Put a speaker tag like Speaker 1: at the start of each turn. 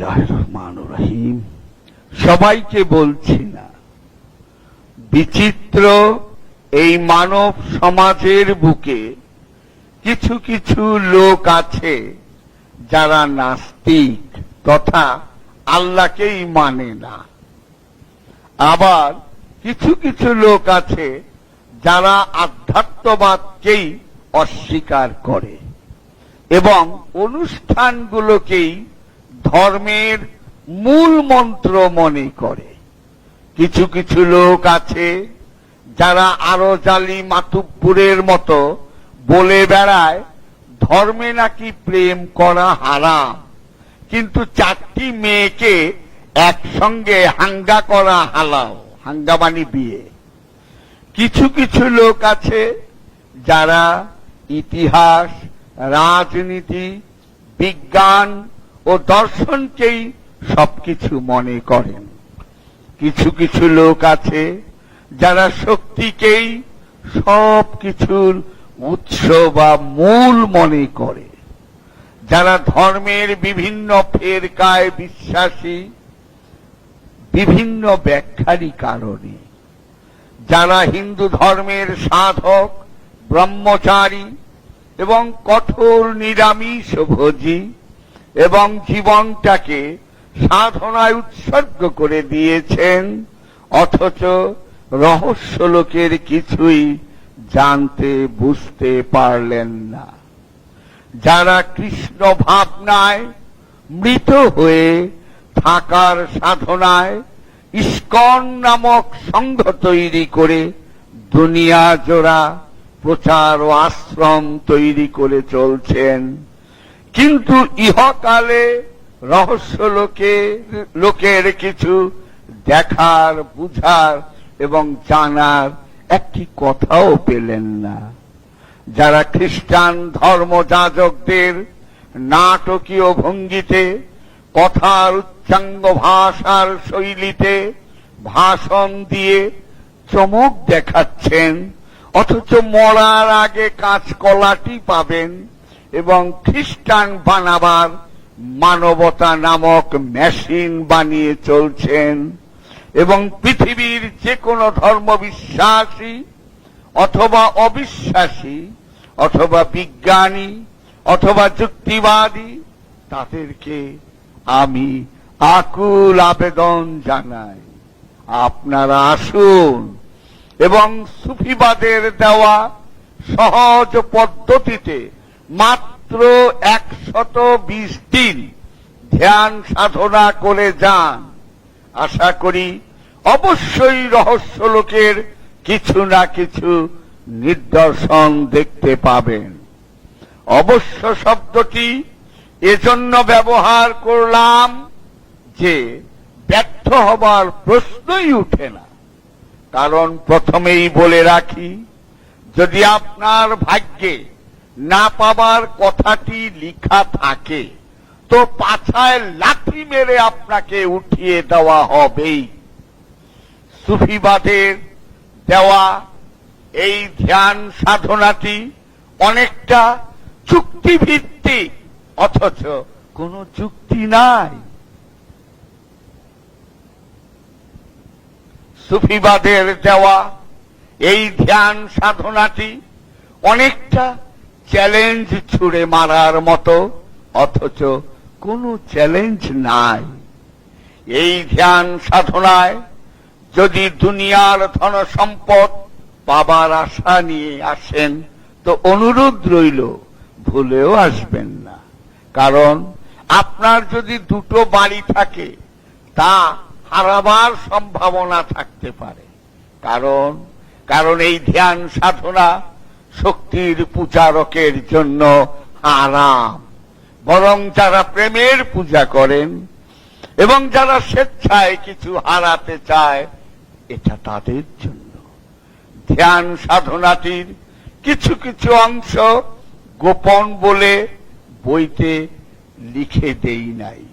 Speaker 1: রহিম সবাইকে বলছি না, বিচিত্র এই মানব সমাজের বুকে কিছু কিছু লোক আছে যারা নাস্তিক তথা আল্লাহকেই মানে না। আবার কিছু কিছু লোক আছে যারা আধ্যাত্মবাদকেই অস্বীকার করে এবং অনুষ্ঠানগুলোকেই ধর্মের মূল মন্ত্র মনে করে। কিছু কিছু লোক আছে যারা আরও জালি মাতুব্বুরের মতো বলে বেড়ায়, ধর্মে নাকি প্রেম করা হারাম। কিন্তু চারটি মেয়েকে একসঙ্গে হাঙ্গা করা হালাও হাঙ্গামানি বিয়ে। কিছু কিছু লোক আছে যারা ইতিহাস, রাজনীতি, বিজ্ঞান ও দর্শনকেই সবকিছু মনে করেন। কিছু কিছু লোক আছে যারা শক্তিকেই সব কিছুর উৎস বা মূল মনে করে। যারা ধর্মের বিভিন্ন ফেরকায় বিশ্বাসী, বিভিন্ন ব্যাখ্যারই কারণে। যারা হিন্দু ধর্মের সাধক, ব্রহ্মচারী এবং কঠোর নিরামিষ ভোজী এবং জীবনটাকে সাধনায় উৎসর্গ করে দিয়েছেন, অথচ রহস্য লোকের কিছুই জানতে, বুঝতে পারলেন না। যারা কৃষ্ণ ভাবনায় মৃত হয়ে থাকার সাধনায় ইস্কন নামক সংঘ তৈরি করে দুনিয়া জোড়া প্রচার ও আশ্রম তৈরি করে চলছেন কিন্তু ইহকালে রহস্য লোকে, লোকের কিছু দেখার, বুঝার এবং জানার একটি কথাও পেলেন না। যারা খ্রিস্টান ধর্মযাজকদের নাটকীয় ভঙ্গিতে, কথার উচ্চাঙ্গ ভাষার শৈলীতে ভাষণ দিয়ে চমক দেখাচ্ছেন, অথচ মরার আগে কাঁচকলাটি পাবেন এবং খ্রিস্টান বানাবার মানবতা নামক মেশিন বানিয়ে চলছেন এবং পৃথিবীর যে কোনো ধর্ম বিশ্বাসী অথবা অবিশ্বাসী অথবা বিজ্ঞানী অথবা যুক্তিবাদী, তাদেরকে আমি আকুল আবেদন জানাই। আপনারা আসুন এবং সুফিবাদের দেওয়া সহজ পদ্ধতিতে মাত্র একশত বিশ দিন ধ্যান সাধনা করে যান। আশা করি অবশ্যই রহস্য লোকের কিছু না কিছু নিদর্শন দেখতে পাবেন। অবশ্য শব্দটি এজন্য ব্যবহার করলাম যে ব্যর্থ হবার প্রশ্নই উঠে না। কারণ প্রথমেই বলে রাখি, যদি আপনার ভাগ্যে না পাবার কথাটি লিখা থাকে, তো পাছায় লাঠি মেরে আপনাকে উঠিয়ে দেওয়া হবেই। সুফিবাদের দেওয়া এই ধ্যান সাধনাটি অনেকটা চুক্তিভিত্তিক, অথচ কোনো চুক্তি নাই। সুফিবাদের দেওয়া এই ধ্যান সাধনাটি অনেকটা চ্যালেঞ্জ ছুড়ে মারার মতো, অথচ কোনো চ্যালেঞ্জ নাই। এই ধ্যান সাধনায় যদি দুনিয়ার ধন সম্পদ পাবার আশা নিয়ে আসেন, তো অনুরোধ রইল, ভুলেও আসবেন না। কারণ আপনার যদি দুটো বাড়ি থাকে, তা হারাবার সম্ভাবনা থাকতে পারে। কারণ কারণ এই ধ্যান সাধনা শক্তির পূজারকের জন্য আরাম। বরং যারা প্রেমের পূজা করেন এবং যারা স্বেচ্ছায় কিছু হারাতে চায়, এটা তাদের জন্য। ধ্যান সাধনাটির কিছু কিছু অংশ গোপন বলে বইতে লিখে দেই নাই।